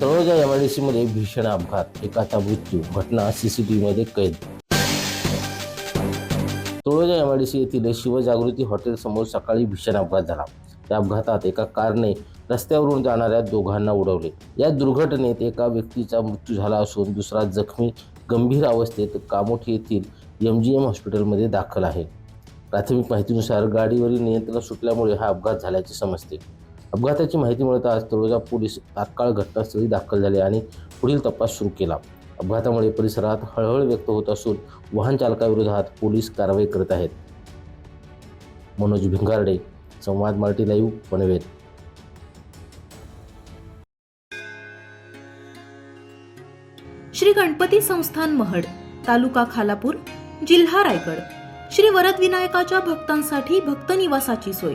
तळोजा एमआयडीसीमध्ये भीषण अपघात एकाचा मृत्यू घटना सीसीटीव्हीमध्ये कैद. तळोजा एमआयडीसी येथील शिवजागृती हॉटेल समोर सकाळी भीषण अपघात झाला. त्या अपघातात एका कारने रस्त्यावरून जाणाऱ्या दोघांना उडवले. या दुर्घटनेत एका व्यक्तीचा मृत्यू झाला असून दुसरा जखमी गंभीर अवस्थेत कामोठी येथील एम जी एम हॉस्पिटलमध्ये दाखल आहे. प्राथमिक माहितीनुसार गाडीवरील नियंत्रण सुटल्यामुळे हा अपघात झाल्याचे समजते. अपघाताची माहिती मिळताच तळोजा पोलीस तात्काळ घटनास्थळी दाखल झाले आणि पुढील तपास सुरू केला. अपघातामुळे परिसरात हळहळ व्यक्त होत असून वाहन चालकाविरोधात पोलीस कारवाई करत आहेत. मनोज भिंगारडे संवाद मराठी लाईव्ह पनवेल श्री गणपती संस्थान महड तालुका खालापूर जिल्हा रायगड. श्री वरदविनायकाच्या भक्तांसाठी भक्त निवासाची सोय.